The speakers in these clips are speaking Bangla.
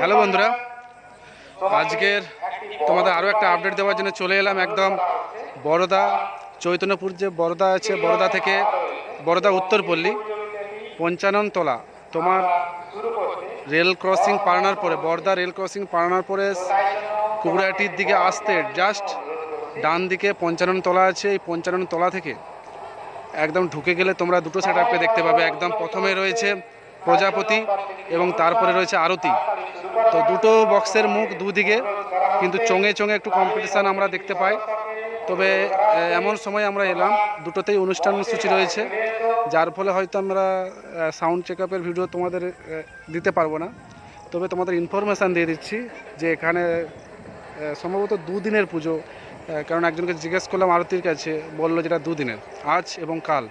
হ্যালো বন্ধুরা। আজকের তোমাদের আরও একটা আপডেট দেওয়ার জন্য চলে এলাম একদম বড়দা চৈতন্যপুর যে বড়দা আছে বড়দা থেকে বড়দা উত্তরপল্লী পঞ্চানন তলা তোমার রেল ক্রসিং পাড়ানোর পরে বড়দা রেল ক্রসিং পাড়ানোর পরে কুবরাটির দিকে আসতে জাস্ট ডান দিকে পঞ্চানন তলা আছে। এই পঞ্চানন তলা থেকে একদম ঢুকে গেলে তোমরা দুটো সেট দেখতে পাবে। একদম প্রথমে রয়েছে প্রজাপতি এবং তারপরে রয়েছে আরতি। তো দুটো বক্সের মুখ দুদিকে, কিন্তু চোঙে চোঙে একটু কম্পিটিশান আমরা দেখতে পাই। তবে এমন সময় আমরা এলাম, দুটোতেই অনুষ্ঠান সূচি রয়েছে। যার ফলে হয়তো আমরা সাউন্ড চেক ভিডিও তোমাদের দিতে পারব না। তবে তোমাদের ইনফরমেশান দিয়ে দিচ্ছি যে এখানে সম্ভবত দুদিনের পুজো কারণ একজনকে জিজ্ঞেস করলাম আরতির কাছে, বলল যেটা দুদিনের, আজ এবং কাল।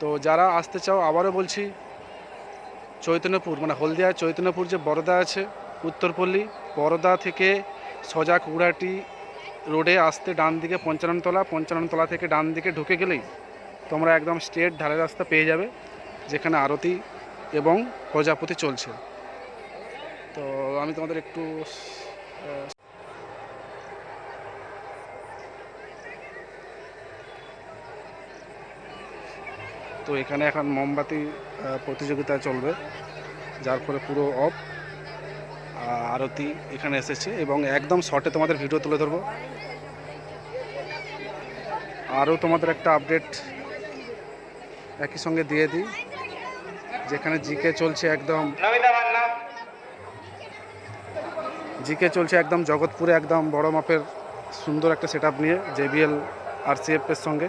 তো যারা আসতে চাও, আবারও বলছি চৈতন্যপুর মানে হলদিয়া চৈতন্যপুর যে বরদা আছে, উত্তরপল্লী, বরদা থেকে সজা কুড়াটি রোডে আসতে ডান দিকে পঞ্চাননতলা পঞ্চাননতলা থেকে ডান দিকে ঢুকে গেলেই তোমরা একদম স্ট্রেট ঢালের রাস্তা পেয়ে যাবে, যেখানে আরতি এবং প্রজাপতি চলছে। তো আমি তোমাদের একটু তো এখানে এখন মোমবাতি প্রতিযোগিতা চলবে যার ফলে পুরো অফ আরতি এখানে এসেছে এবং একদম শর্টে তোমাদের ভিডিও তুলে ধরবো। আরও তোমাদের একটা আপডেট একই সঙ্গে দিয়ে দিই যেখানে জিকে চলছে একদম জিকে চলছে একদম জগৎপুরে একদম বড় মাপের সুন্দর একটা সেট নিয়ে জেবিএল আর এর সঙ্গে।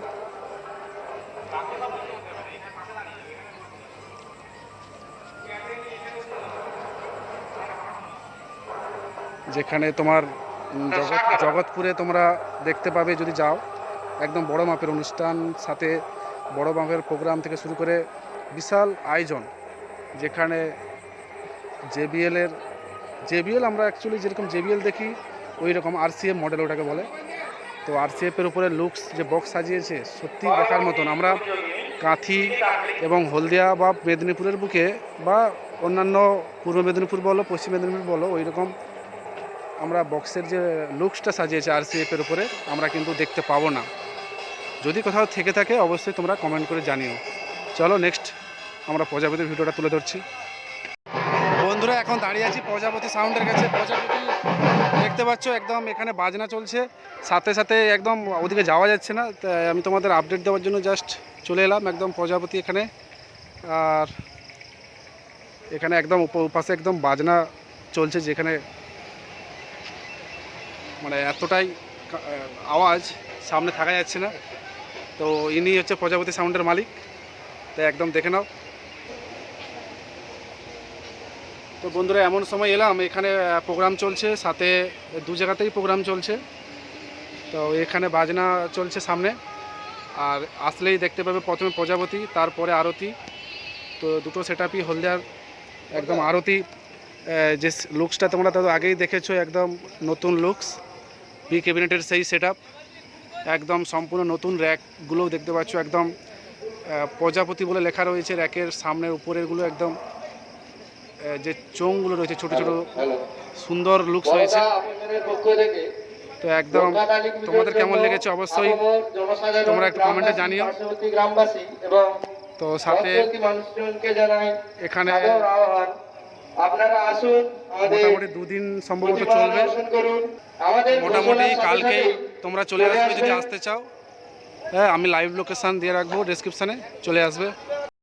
যেখানে তোমার জগৎ জগৎপুরে তোমরা দেখতে পাবে যদি যাও একদম বড় মাপের অনুষ্ঠান সাথে বড় মাপের প্রোগ্রাম থেকে শুরু করে বিশাল আয়োজন যেখানে জেবিএলের জেবিএল আমরা অ্যাকচুয়ালি যেরকম জেবিএল দেখি ওই রকম আরসিএফ মডেল ওটাকে বলে। তো আরসিএফের উপরে লুকস যে বক্স সাজিয়েছে সত্যি দেখার মতন। আমরা কাঁথি এবং হলদিয়া বা মেদিনীপুরের বুকে বা অন্যান্য পূর্ব মেদিনীপুর বলো পশ্চিম মেদিনীপুর বলো ওই রকম আমরা বক্সের যে লুকসটা সাজিয়েছে আরসিএফের উপরে, আমরা কিন্তু দেখতে পাবো না। যদি কোথাও থেকে থাকে, অবশ্যই তোমরা কমেন্ট করে জানিও। চলো নেক্সট আমরা প্রজাপতির ভিডিওটা তুলে ধরছি। বন্ধুরা, এখন দাঁড়িয়ে আছি প্রজাপতি সাউন্ডের কাছে। প্রজাপতি, দেখতে পাচ্ছ, একদম এখানে বাজনা চলছে। সাথে সাথে একদম ওদিকে যাওয়া যাচ্ছে না আমি তোমাদের আপডেট দেওয়ার জন্য জাস্ট চলে এলাম। একদম প্রজাপতি এখানে। আর এখানে একদম উপ- উপাসে একদম বাজনা চলছে যেখানে মানে এতটাই আওয়াজ সামনে থাকা যাচ্ছে না। তো ইনি হচ্ছে প্রজাপতি সাউন্ডের মালিক। তাই একদম দেখে নাও। তো বন্ধুরা, এমন সময় এলাম। এখানে প্রোগ্রাম চলছে। সাথে দু জায়গাতেই প্রোগ্রাম চলছে। তো এখানে বাজনা চলছে সামনে। আর আসলেই দেখতে পাবে প্রথমে প্রজাপতি, তারপরে আরতি। তো দুটো সেট আপই হলদিয়ার, একদম আরতি। যে লুকসটা তোমরা তো আগেই দেখেছ, একদম নতুন লুকস বি ক্যাবিনেটের সেই সেট একদম সম্পূর্ণ নতুন র্যাকগুলোও দেখতে পাচ্ছ একদম প্রজাপতি বলে লেখা রয়েছে র্যাকের সামনের উপরেরগুলো একদম যে চোঙগুলো রয়েছে ছোট ছোট সুন্দর লুকস হয়েছে তো একদম তোমাদের কেমন লেগেছে অবশ্যই তোমরা একটু কমেন্টে জানিও। গ্রামবাসী এবং তো সাথে এখানে আপনারা আসুন মোটামুটি দুদিন সম্ভবত চলবে। আমাদের মোটামুটি কালকে কালকেই তোমরা চলে আসবে যদি আসতে চাও। হ্যাঁ আমি লাইভ লোকেশন দিয়ে রাখব ডিসক্রিপশানে চলে আসবে।